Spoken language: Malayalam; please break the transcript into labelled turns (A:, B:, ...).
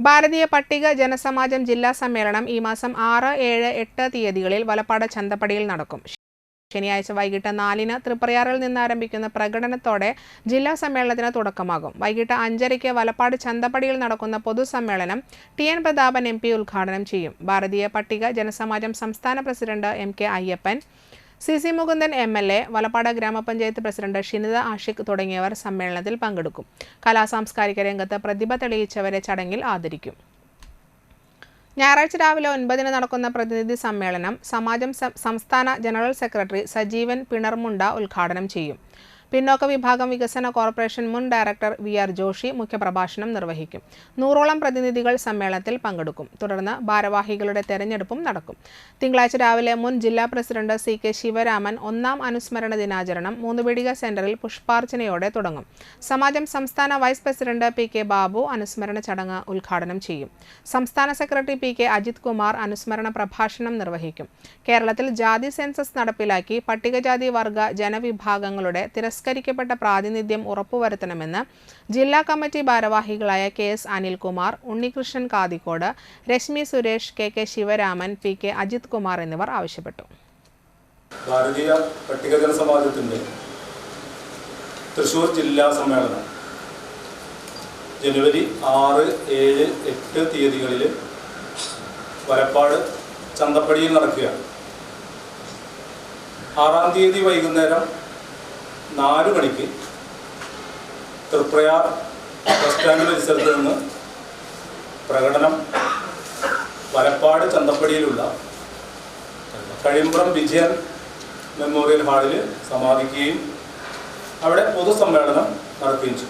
A: ഭാരതീയ പട്ടിക ജനസമാജം ജില്ലാ സമ്മേളനം ഈ മാസം ആറ് ഏഴ് എട്ട് തീയതികളിൽ വലപ്പാട് ചന്തപ്പടിയിൽ നടക്കും. ശനിയാഴ്ച വൈകിട്ട് നാലിന് തൃപ്രയാറിൽ നിന്ന് ആരംഭിക്കുന്ന പ്രകടനത്തോടെ ജില്ലാ സമ്മേളനത്തിന് തുടക്കമാകും. വൈകിട്ട് അഞ്ചരയ്ക്ക് വലപ്പാട് ചന്തപ്പടിയിൽ നടക്കുന്ന പൊതുസമ്മേളനം T N Prathapan M P ഉദ്ഘാടനം ചെയ്യും. ഭാരതീയ പട്ടിക ജനസമാജം സംസ്ഥാന president M K Ayyappan C C Mukundan M L A Valappad ഗ്രാമപഞ്ചായത്ത് പ്രസിഡന്റ് ഷിനിത ആഷിഖ് തുടങ്ങിയവർ സമ്മേളനത്തിൽ പങ്കെടുക്കും. കലാസാംസ്കാരിക രംഗത്ത് പ്രതിഭ തെളിയിച്ചവരെ ചടങ്ങിൽ ആദരിക്കും. ഞായറാഴ്ച രാവിലെ ഒൻപതിന് നടക്കുന്ന പ്രതിനിധി സമ്മേളനം സമാജം സംസ്ഥാന ജനറൽ സെക്രട്ടറി സജീവൻ പിണർമുണ്ട ഉദ്ഘാടനം ചെയ്യും. പിന്നോക്ക വിഭാഗം വികസന കോർപ്പറേഷൻ മുൻ ഡയറക്ടർ വി ആർ ജോഷി മുഖ്യപ്രഭാഷണം നിർവഹിക്കും. നൂറോളം പ്രതിനിധികൾ സമ്മേളനത്തിൽ പങ്കെടുക്കും. തുടർന്ന് ഭാരവാഹികളുടെ തെരഞ്ഞെടുപ്പും നടക്കും. തിങ്കളാഴ്ച രാവിലെ മുൻ ജില്ലാ പ്രസിഡന്റ് സി കെ ശിവരാമൻ ഒന്നാം അനുസ്മരണ ദിനാചരണം മൂന്നുപീടിക സെന്ററിൽ പുഷ്പാർച്ചനയോടെ തുടങ്ങും. സമാജം സംസ്ഥാന vice president P K Babu അനുസ്മരണ ചടങ്ങ് ഉദ്ഘാടനം ചെയ്യും. സംസ്ഥാന secretary P K Ajith Kumar അനുസ്മരണ പ്രഭാഷണം നിർവഹിക്കും. കേരളത്തിൽ ജാതി സെൻസസ് നടപ്പിലാക്കി പട്ടികജാതി വർഗ ജനവിഭാഗങ്ങളുടെ തിരസ്കരിക്കപ്പെട്ട പ്രാതിനിധ്യം ഉറപ്പുവരുത്തണമെന്ന് ജില്ലാ കമ്മിറ്റി ഭാരവാഹികളായ K S Anilkumar Unnikrishnan Kathikkode Reshmi Suresh K K Sivaraman P K Ajith Kumar എന്നിവർ ആവശ്യപ്പെട്ടു.
B: ഭാരതീയ പട്ടികജന സമാജത്തിന്റെ തൃശ്ശൂർ ജില്ലാ സമ്മേളനം ജനുവരി ആറ് ഏഴ് എട്ട് തീയതികളിൽ വരപ്പാട് ചന്തപ്പടിയിൽ നടക്കുകയാണ്. ആറാം തീയതി വൈകുന്നേരം നാല് മണിക്ക് തൃപ്രയാർ ബസ് സ്റ്റാൻഡ് പരിസരത്ത് നിന്ന് പ്രകടനം വലപ്പാട് ചന്തപ്പടിയിലുള്ള കഴിമ്പ്രം വിജയൻ മെമ്മോറിയൽ ഹാളിൽ സമാപിക്കുകയും അവിടെ പൊതുസമ്മേളനം നടത്തുകയും